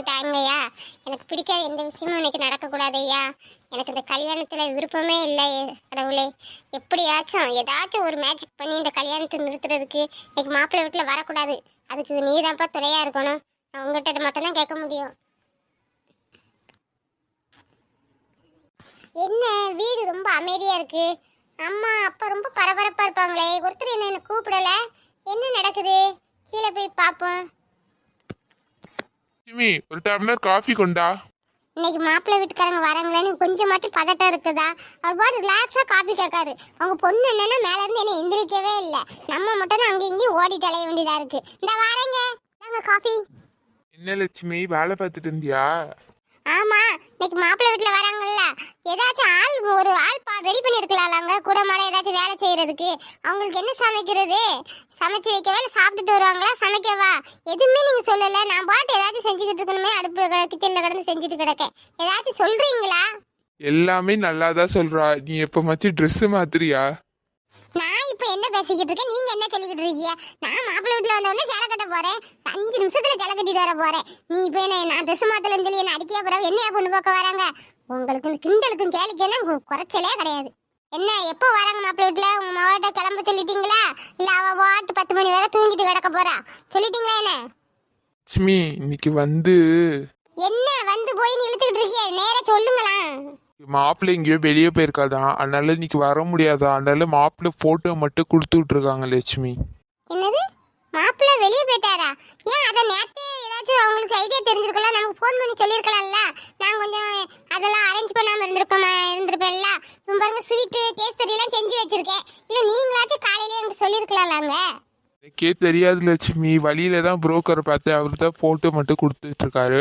எனக்கு நாளாக எனக்கு பிடிக்காத எந்த விஷயமும் இன்னைக்கு நடக்கக்கூடாது ஐயா எனக்கு இந்த கல்யாணத்தில் விருப்பமே இல்லை கடவுளே. எப்படியாச்சும் ஏதாச்சும் ஒரு மேஜிக் பண்ணி இந்த கல்யாணத்தை நிறுத்துறதுக்கு இன்னைக்கு மாப்பிள்ளை வீட்டில் வரக்கூடாது. அதுக்கு நீ தான்ப்பா துணையாக இருக்கணும். நான் உங்கள்கிட்ட மட்டும்தான் கேட்க முடியும். என்ன வீடு ரொம்ப அமைதியாக இருக்கு. அம்மா அப்பா ரொம்ப பரபரப்பாக இருப்பாங்களே. ஒருத்தர் என்ன என்ன கூப்பிடல. என்ன நடக்குது? கீழே போய் பார்ப்போம். சிமி ஒரு டம்ளர் காஃபி கொண்டா? இன்னைக்கு மாப்பிள்ளை வீட்டுக்காரங்க வராங்களேன்னு கொஞ்சமாச்சும் பதட்டம் இருக்குதா? அவர் பாட்டு ரிலாக்ஸாக காஃபி கேட்காரு. அவங்க பொண்ணு என்னன்னா மேல இருந்து என்ன எந்திரிக்கவே இல்லை. நம்ம மட்டும் தான் அங்கேயும் இங்கேயும் ஓடி தலைய வேண்டியதா இருக்கு. இந்த வரேங்க. நாங்க காஃபி என்ன லட்சுமி வேலை பார்த்துட்டு இருந்தியா? இன்னைக்கு மாப்பிள்ளை வீட்டுல வராங்கல்ல? ஏதாச்சும் ஆள் ஒரு ஆள் பா ரெடி பண்ணிருக்கலாம்லாங்க. கூட மாட ஏதாச்சும் வேலை செய்யறதுக்கு. அவங்களுக்கு என்ன சமைக்கிறது? சமைச்சு வைக்கவா இல்லை சாப்பிட்டுட்டு வருவாங்களா? சமைக்கவா? எதுவுமே நீங்க சொல்லல. நான் பாட்டு ஏதாச்சும் செஞ்சுக்கிட்டு இருக்கணுமே அடுப்பு கிச்சன்ல கிடந்து செஞ்சுட்டு கிடக்கேன். ஏதாச்சும் சொல்றீங்களா? எல்லாமே நல்லா தான் சொல்றா. நீ எப்ப மச்சு ட்ரெஸ் மாத்துறியா? நான் இப்போ என்ன பேசிக்கிட்டு இருக்கேன் நீங்க என்ன சொல்லிக்கிட்டு இருக்கீங்க? நான் மாப்பிள்ளை வீட்டுல வந்த உடனே சேலை கட்ட போறேன். அஞ்சு நிமிஷத்துல சேலை கட்டிட்டு வர போறேன். நீ இப்போ என்ன நான் ட்ரெஸ் மாத்தலன்னு சொல்லி என்ன அடிக்க போறவ என்னையா பொண்ணு பார்க்க வராங்க? உங்களுக்கு இந்த கிண்டலுக்கும் கேலிக்கெல்லாம் கு- குறைச்சலே கிடையாது. என்ன எப்போ வராங்க மாப்பிள்ளை வீட்டுல? உங்க மாவட்ட கிளம்ப சொல்லிட்டீங்களா? இல்ல அவ வாட்டு பத்து மணி வரை தூங்கிட்டு கிடக்க போறா? சொல்லிட்டீங்களா என்ன? லட்சுமி இன்னைக்கு வந்து என்ன வந்து போய் இழுத்துக்கிட்டு இருக்கீங்க நேரா சொல்லுங்களா மாப்பிள்ளை எங்கேயோ வெளியே போயிருக்காதான். அதனால இன்னைக்கு வர முடியாதா? அதனால மாப்பிள்ளை போட்டோ மட்டும் கொடுத்து விட்டுருக்காங்க லட்சுமி. என்னது? மாப்பிள்ளை வெளியே போயிட்டாரா? ஏன் அதை நேத்தே ஏதாச்சும் அவங்களுக்கு ஐடியா தெரிஞ்சிருக்கலாம் நமக்கு ஃபோன் பண்ணி சொல்லியிருக்கலாம்ல? நான் கொஞ்சம் அதெல்லாம் அரேஞ்ச் பண்ணாம இருந்திருக்கோமா இருந்திருப்பேன்ல? பாருங்க ஸ்வீட்டு கேசரி எல்லாம் செஞ்சு வச்சிருக்கேன். இல்ல நீங்களாச்சும் காலையில எனக்கு சொல்லியிருக்கலாம்லாங்க எனக்கே தெரியாது லட்சுமி. வழியில தான் புரோக்கரை பார்த்தேன். அவர் தான் போட்டோ மட்டும் கொடுத்துட்டு இருக்காரு.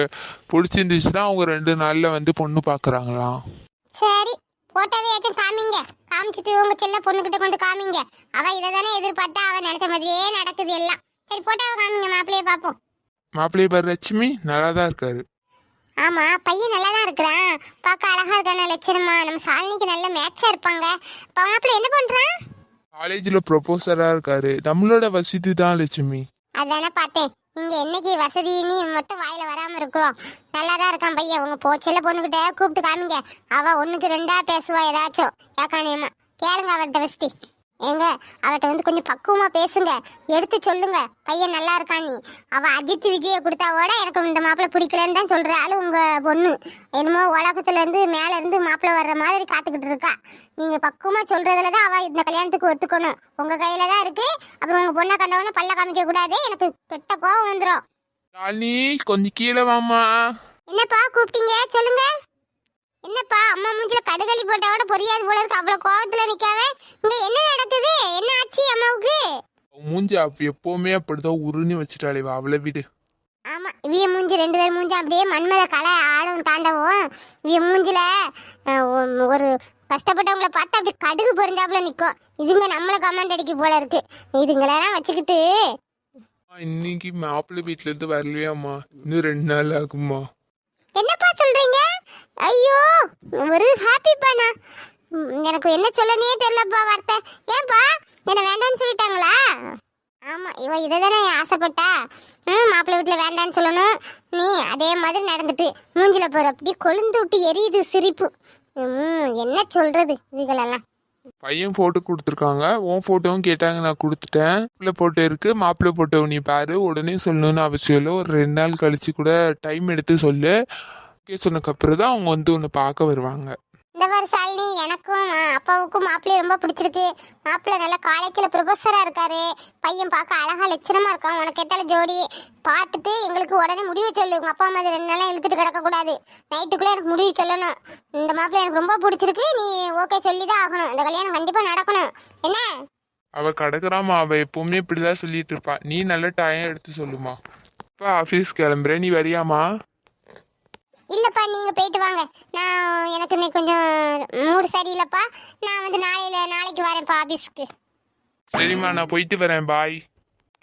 பிடிச்சிருந்துச்சுன்னா அவங்க ரெண்டு நாள்ல வந்து பொண்ணு பாக்குறாங்களாம் சரி போட்டோவையாச்சும் காமிங்க. காமிச்சிட்டு உங்க செல்ல பொண்ணுகிட்ட கொண்டு காமிங்க. அவ இதை தானே எதிர்பார்த்தா அவ நினைச்ச மாதிரியே நடக்குது எல்லாம். சரி போட்டோவை காமிங்க மாப்பிள்ளைய பார்ப்போம். மாப்பிள்ளைய பாரு லட்சுமி நல்லா தான் இருக்காரு. ஆமா பையன் நல்லா தான் இருக்கிறான். பார்க்க அழகா இருக்கான லட்சணமா. நம்ம சாலினிக்கு நல்ல மேட்சா இருப்பாங்க. மாப்பிள்ளை என்ன பண்றான்? காலேஜ்ல ப்ரொபோசரா இருக்காரு. நம்மளோட வசதி தான் லட்சுமி. அதானே பார்த்தேன். நீங்க என்னைக்கு வசதின்னு மட்டும் வாயில வராம இருக்கிறோம். நல்லா தான் இருக்கான் பையன். உங்க போ செல்ல பொண்ணுகிட்ட கூப்பிட்டு காமிங்க. அவ ஒண்ணுக்கு ரெண்டா பேசுவா ஏதாச்சும். ஏக்கானியமா கேளுங்க அவர்கிட்ட வசதி ஏங்க அவர்கிட்ட வந்து கொஞ்சம் பக்குவமா பேசுங்க. எடுத்து சொல்லுங்க. பையன் நல்லா இருக்கான் நீ. அவ அஜித் விஜய கொடுத்தாவோட எனக்கு இந்த மாப்பிள்ளை பிடிக்கலன்னு தான் சொல்ற ஆளு உங்க பொண்ணு. என்னமோ உலகத்துல இருந்து மேல இருந்து மாப்பிள்ளை வர்ற மாதிரி காத்துக்கிட்டு இருக்கா. நீங்க பக்குவமா சொல்றதுல தான் அவ இந்த கல்யாணத்துக்கு ஒத்துக்கணும். உங்க கையில தான் இருக்கு. அப்புறம் உங்க பொண்ணை கண்டவன பல்ல காமிக்க கூடாது. எனக்கு கெட்ட கோவம் வந்துடும் கொஞ்சம் கீழே வாமா என்னப்பா கூப்பிட்டீங்க? சொல்லுங்க. என்னப்பா அம்மா மூஞ்சில கடுகளி போட்டவோட பொரியாது போல இருக்கு. அவ்வளவு கோவத்துல நிக்காவே இங்க என்ன நடக்குது? என்ன ஆச்சு அம்மாவுக்கு? மூஞ்சி அப்ப எப்பவுமே அப்படிதான் உருன்னு வச்சுட்டாளே அவளை விடு. ஆமா இவிய மூஞ்சி ரெண்டு பேர் மூஞ்சி அப்படியே மண்மத கலை ஆடும் தாண்டவும். இவிய மூஞ்சில ஒரு கஷ்டப்பட்டவங்கள பார்த்தா அப்படி கடுகு பொறிஞ்சாப்புல நிக்கும். இதுங்க நம்மள கமெண்ட் அடிக்க போல இருக்கு. இதுங்களெல்லாம் வச்சுக்கிட்டு. இன்னைக்கு மாப்பிள்ளை வீட்டுல இருந்து வரலையாம்மா? இன்னும் ரெண்டு நாள் ஆகுமா என்னப்பா சொல்றீங்க? ஐயோ ஒரு ஹாப்பிப்பா நான் எனக்கு என்ன சொல்லனே தெரியலப்பா வார்த்தை. ஏன்பா என்ன வேண்டாம்னு சொல்லிட்டாங்களா? ஆமா இவ இதை தானே ஆசைப்பட்டா. ம் மாப்பிள்ளை வீட்டில் வேண்டாம்னு சொல்லணும். நீ அதே மாதிரி நடந்துட்டு மூஞ்சில போற அப்படியே கொழுந்து விட்டு எரியுது சிரிப்பு. ம் என்ன சொல்றது இதுகளெல்லாம்? பையன் போட்டோ கொடுத்துருக்காங்க. உன் போட்டோவும் கேட்டாங்க நான் கொடுத்துட்டேன். பிள்ளை போட்டோ இருக்கு. மாப்பிள்ளை போட்டோ நீ பாரு. உடனே சொல்லணும்னு அவசியம் இல்லை. ஒரு ரெண்டு நாள் கழிச்சு கூட டைம் எடுத்து சொல்லு. ஓகே சொன்னக்கப்புறம் தான் அவங்க வந்து உன்னை பார்க்க வருவாங்க. இந்த மாதிரி சாலினி எனக்கும் அப்பாவுக்கும் மாப்பிள்ளைய ரொம்ப பிடிச்சிருக்கு. மாப்பிள்ளை நல்ல காலேஜில் ப்ரொஃபஸராக இருக்காரு. பையன் பார்க்க அழகா லட்சணமா இருக்கான். உனக்கு எத்தால ஜோடி? பார்த்துட்டு எங்களுக்கு உடனே முடிவு சொல்லு. உங்கள் அப்பா அம்மா ரெண்டு நாளாக இழுத்துட்டு கிடக்கக்கூடாது. நைட்டுக்குள்ளே எனக்கு முடிவு சொல்லணும். இந்த மாப்பிள்ளை எனக்கு ரொம்ப பிடிச்சிருக்கு. நீ ஓகே சொல்லி தான் ஆகணும். இந்த கல்யாணம் கண்டிப்பாக நடக்கணும். என்ன? அவ கிடக்குறாமா அவ எப்பவுமே இப்படிதான் சொல்லிட்டு இருப்பா. நீ நல்ல டைம் எடுத்து சொல்லுமா. அப்பா ஆஃபீஸ் கிளம்புறேன். நீ வரியாமா இல்லைப்பா நீங்கள் போயிட்டு வாங்க. நான் எனக்கு இன்னைக்கு கொஞ்சம் மூடு சரியில்லைப்பா. நான் வந்து நாளையில நாளைக்கு வரேன்ப்பா ஆஃபீஸ்க்கு சரிம்மா நான் போயிட்டு வரேன் பாய்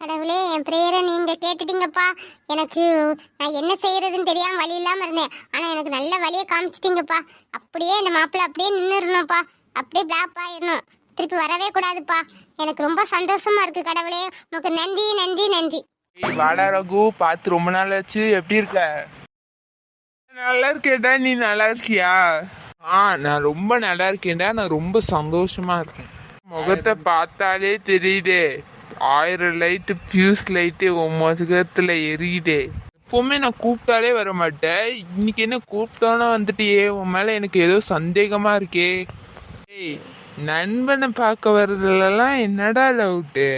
கடவுளே என் ப்ரேயரை நீங்க கேட்டுட்டீங்கப்பா. எனக்கு நான் என்ன செய்யறதுன்னு தெரியாம வழி இல்லாம இருந்தேன். ஆனா எனக்கு நல்ல வழியை காமிச்சிட்டீங்கப்பா. அப்படியே இந்த மாப்பிள்ளை அப்படியே நின்றுடணும்ப்பா அப்படியே பிளாப் ஆயிடணும். திருப்பி வரவே கூடாதுப்பா. எனக்கு ரொம்ப சந்தோஷமா இருக்கு கடவுளே. உனக்கு நன்றி நன்றி நன்றி. வாடா ரகு பார்த்து ரொம்ப நாள் ஆச்சு. எப்படி இருக்க? நல்லா இருக்கேடா நீ நல்லா இருக்கியா ஆ நான் ரொம்ப நல்லா இருக்கேன்டா நான் ரொம்ப சந்தோஷமா இருக்கேன். முகத்தை பார்த்தாலே தெரியுதே ஆயிரம் லைட்டு ஃபியூஸ் லைட்டு உன் முகத்துல எரியுதே. எப்பவுமே நான் கூப்பிட்டாலே வர மாட்டேன். இன்னைக்கு என்ன கூப்பிட்டோன்னு வந்துட்டியே உன் மேல எனக்கு ஏதோ சந்தேகமா இருக்கே. ஏய் நண்பனை பார்க்க வர்றதுலலாம் என்னடா டவுட்டு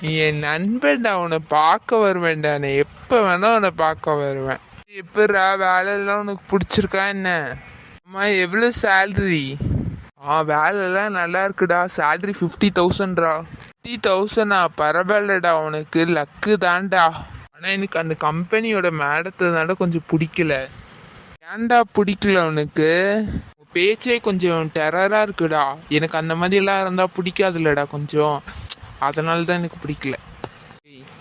நீ என் நண்பன்டா உன்னை பார்க்க வருவேன்டா நான் எப்போ வேணா உன்னை பார்க்க வருவேன். எப்படா வேலையெல்லாம் உனக்கு பிடிச்சிருக்கா என்ன? அம்மா எவ்வளோ சேல்ரி ஆ வேலைலாம் நல்லா இருக்குடா. சேல்ரி ஃபிஃப்டி தௌசண்ட்ரா ஃபிஃப்டி தௌசண்டா பரவாயில்லடா உனக்கு. லக்கு தான்டா. ஆனால் எனக்கு அந்த கம்பெனியோட மேடத்தை கொஞ்சம் பிடிக்கல. ஏன்டா பிடிக்கல உனக்கு? பேச்சே கொஞ்சம் டெரராக இருக்குடா. எனக்கு அந்த மாதிரிலாம் இருந்தால் பிடிக்காதுல்லடா கொஞ்சம். அதனால தான் எனக்கு பிடிக்கல.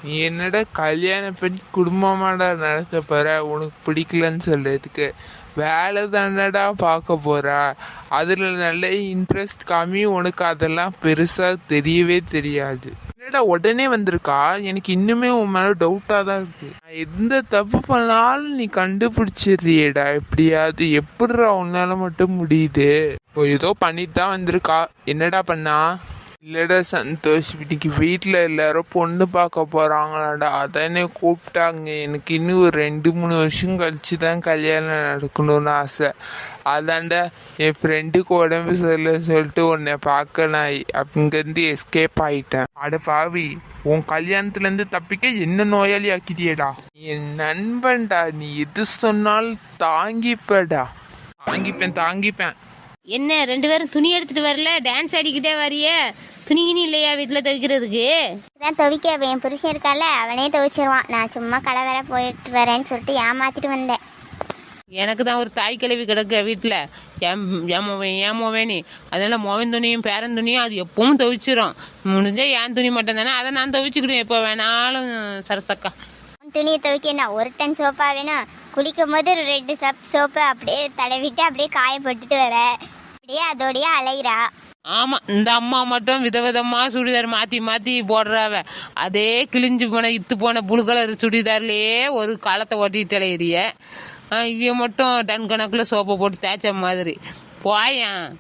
நீ என்னடா கல்யாணம் பண்ணி குடும்பமாடா நடத்த போற? உனக்கு பிடிக்கலன்னு சொல்றதுக்கு. வேலை தானடா பார்க்க போற? அதில் நல்ல இன்ட்ரெஸ்ட் காமி உனக்கு அதெல்லாம் பெருசா தெரியவே தெரியாது. என்னடா உடனே வந்திருக்கா? எனக்கு இன்னுமே உன் மேல டவுட்டா தான் இருக்கு. நான் எந்த தப்பு பண்ணாலும் நீ கண்டுபிடிச்சிடுறியேடா. எப்படியாவது எப்படிடா உன்னால மட்டும் முடியுது? இப்போ ஏதோ பண்ணிட்டு தான் வந்திருக்கா. என்னடா பண்ணா? இல்லடா சந்தோஷ் இன்னைக்கு வீட்டில் எல்லாரும் பொண்ணு பார்க்க போகிறாங்களாடா அதானே கூப்பிட்டாங்க. எனக்கு இன்னும் ஒரு ரெண்டு மூணு வருஷம் கழிச்சு தான் கல்யாணம் நடக்கணும்னு ஆசை. அதான்டா என் ஃப்ரெண்டுக்கு உடம்பு சரியில்லை சொல்லிட்டு உன்னை பார்க்க நான் அங்கிருந்து எஸ்கேப் ஆயிட்டேன். அட பாவி உன் கல்யாணத்துலேருந்து தப்பிக்க என்ன நோயாளி ஆக்கிட்டியடா? என் நண்பன்டா நீ எது சொன்னாலும் தாங்கிப்படா. தாங்கிப்பேன் தாங்கிப்பேன். என்ன ரெண்டு பேரும் துணி எடுத்துட்டு வரல? டான்ஸ் ஆடிக்கிட்டே வரிய. துணி கிணி இல்லையா வீட்டில் துவைக்கிறதுக்கு? இதான் துவைக்க என் புருஷன் இருக்கால அவனே துவைச்சிருவான். நான் சும்மா கடை வர போயிட்டு வரேன்னு சொல்லிட்டு ஏமாத்திட்டு வந்தேன். எனக்கு தான் ஒரு தாய் கிழவி கிடக்கு வீட்டில். என் என் மோவன் என் மோவேனி. அதனால மோவன் துணியும் பேரன் துணியும் அது எப்பவும் துவைச்சிரும். முடிஞ்சா என் துணி மட்டும் தானே அதை நான் துவைச்சிக்கிடுவேன். எப்போ வேணாலும் சரசக்கா. துணியை துவைக்க என்ன ஒரு டன் சோப்பா வேணும். குளிக்கும் போது ரெண்டு சப் சோப்பு அப்படியே தடவிட்டு அப்படியே காய போட்டுட்டு வர. அப்படியே அதோடய அலையிறா. ஆமாம் இந்த அம்மா மட்டும் விதவிதமாக சுடிதார் மாற்றி மாற்றி போடுறாவ. அதே கிழிஞ்சு போன இத்து போன புழு கலர் சுடிதார்லேயே ஒரு காலத்தை ஓட்டிட்டு இலையிறிய இவ மட்டும் டன் கணக்கில் சோப்பை போட்டு தேய்ச்ச மாதிரி. போயேன்.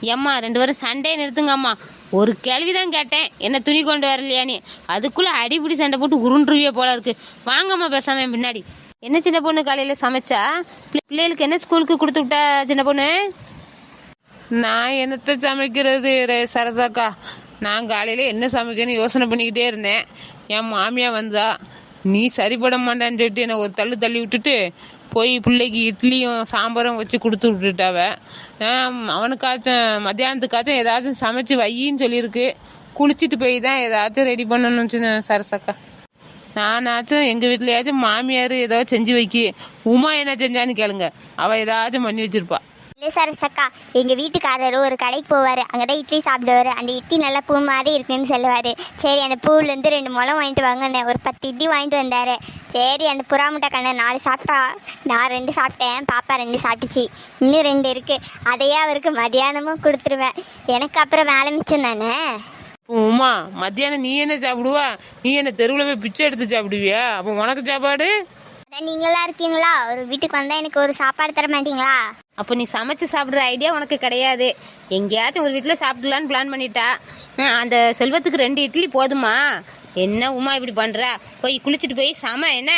ஏம்மா ரெண்டு பேரும் சண்டே நிறுத்துங்கம்மா. ஒரு கேள்வி தான் கேட்டேன். என்ன துணி கொண்டு வரலையான்னு. அதுக்குள்ளே அடிப்பிடி சண்டை போட்டு உருண்டுருவிய போல இருக்கு. வாங்கம்மா பேசாம பின்னாடி. என்ன சின்ன பொண்ணு காலையில் சமைச்சா? பிள்ளை- பிள்ளைகளுக்கு என்ன ஸ்கூலுக்கு கொடுத்து விட்டா சின்ன பொண்ணு? நான் என்னத்தை சமைக்கிறது ரே சரசாக்கா? நான் காலையில் என்ன சமைக்கணும்னு யோசனை பண்ணிக்கிட்டே இருந்தேன். என் மாமியா வந்தா நீ சரிப்பட மாட்டான்னு சொல்லிட்டு என்னை ஒரு தள்ளு தள்ளி விட்டுட்டு போய் பிள்ளைக்கு இட்லியும் சாம்பாரும் வச்சு கொடுத்து விட்டுட்டாவ. அவனுக்காச்சும் மத்தியானத்துக்காச்சும் ஏதாச்சும் சமைச்சு வையின்னு சொல்லியிருக்கு. குளிச்சுட்டு போய் தான் ஏதாச்சும் ரெடி பண்ணணும்னு சரசக்கா. நானாச்சும் எங்கள் வீட்லையாச்சும் மாமியார் ஏதோ செஞ்சு வைக்கி உமா என்ன செஞ்சான்னு கேளுங்க. அவள் ஏதாச்சும் பண்ணி வச்சிருப்பா. இல்லை சார் சக்கா. எங்கள் வீட்டுக்காரர் ஒரு கடைக்கு போவார். அங்கே தான் இட்லி சாப்பிடுவார். அந்த இட்லி நல்லா பூ மாதிரி இருக்குன்னு சொல்லுவார். சரி அந்த பூவிலேருந்து ரெண்டு முளம் வாங்கிட்டு வாங்கண்ணே ஒரு பத்து இட்லி வாங்கிட்டு வந்தார். சரி அந்த புறா முட்டை கண்ணை நாலு சாப்பிட்டா நான் ரெண்டு சாப்பிட்டேன் பாப்பா ரெண்டு சாப்பிட்டுச்சு. இன்னும் ரெண்டு இருக்குது அதையே அவருக்கு மதியானமும் கொடுத்துருவேன். எனக்கு அப்புறம் வேலை மிச்சம் தானே? உமா மத்தியானம் நீ என்ன சாப்பிடுவா? நீ என்ன தெருவில் போய் பிச்சை எடுத்து சாப்பிடுவியா? அப்போ உனக்கு சாப்பாடு? நீங்களா இருக்கீங்களா? ஒரு வீட்டுக்கு வந்தால் எனக்கு ஒரு சாப்பாடு தர மாட்டீங்களா? அப்போ நீ சமைச்சு சாப்பிட்ற ஐடியா உனக்கு கிடையாது. எங்கேயாச்சும் ஒரு வீட்டில் சாப்பிடலான்னு பிளான் பண்ணிட்டா. அந்த செல்வத்துக்கு ரெண்டு இட்லி போதுமா? என்ன உமா இப்படி பண்ற? போய் குளிச்சுட்டு போய் சம என்ன?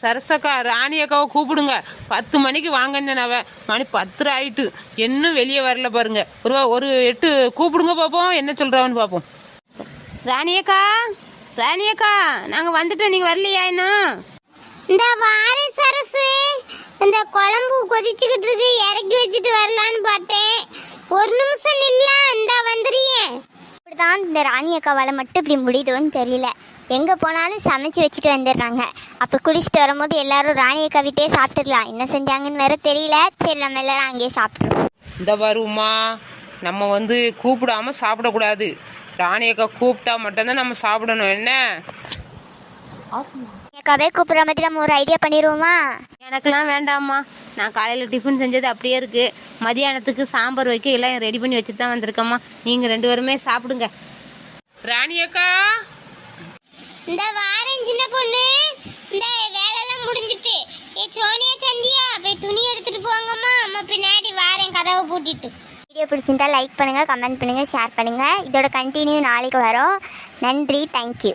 சரசக்கா ராணி அக்காவை கூப்பிடுங்க. பத்து மணிக்கு வாங்கன்னு அவ மணி பத்து ஆயிட்டு. இன்னும் வெளியே வரல பாருங்க. ஒரு ஒரு எட்டு கூப்பிடுங்க பார்ப்போம் என்ன சொல்றான்னு பார்ப்போம் ராணியக்கா ராணியக்கா நாங்கள் வந்துட்டோம். நீங்கள் வரலையா இன்னும்? இந்த வாரி சரசு இந்த குழம்பு கொதிச்சுக்கிட்டு இருக்கு இறக்கி வச்சுட்டு வரலான்னு பார்த்தேன். ஒரு நிமிஷம் நில்ல இந்த வந்துறியேன் இப்படிதான் இந்த ராணி அக்காவால் மட்டும் இப்படி முடியுதுன்னு தெரியல. எங்கே போனாலும் சமைச்சு வச்சுட்டு வந்துடுறாங்க. அப்போ குளிச்சுட்டு வரும்போது எல்லாரும் ராணி அக்கா வீட்டே சாப்பிட்டுக்கலாம் என்ன செஞ்சாங்கன்னு வேற தெரியல. சரி நம்ம எல்லாரும் அங்கேயே சாப்பிட்ருவோம் இந்த வருமா நம்ம வந்து கூப்பிடாம சாப்பிடக்கூடாது. ராணி அக்கா கூப்பிட்டா மட்டும்தான் நம்ம சாப்பிடணும். என்ன? அக்காவே கூப்பிட்ற மாதிரி நம்ம ஒரு ஐடியா பண்ணிடுவோமா? எனக்கெல்லாம் வேண்டாம்மா. நான் காலையில் டிஃபன் செஞ்சது அப்படியே இருக்கு. மதியானத்துக்கு சாம்பார் வைக்க எல்லாம் ரெடி பண்ணி வச்சுட்டு தான் வந்திருக்கம்மா. நீங்கள் ரெண்டு பேருமே சாப்பிடுங்க. ராணி அக்கா! இந்த வாரம் சின்ன பொண்ணு. இந்த வேலையெல்லாம் முடிஞ்சிட்டு. ஏ சோனியா சந்தியா போய் துணி எடுத்துட்டு போங்கம்மா. அம்மா பின்னாடி வாரேன் கதவை பூட்டிட்டு. வீடியோ பிடிச்சிருந்தா லைக் பண்ணுங்கள் கமெண்ட் பண்ணுங்கள் ஷேர் பண்ணுங்கள் இதோட கண்டினியூ நாளைக்கு வரும். நன்றி தேங்க்யூ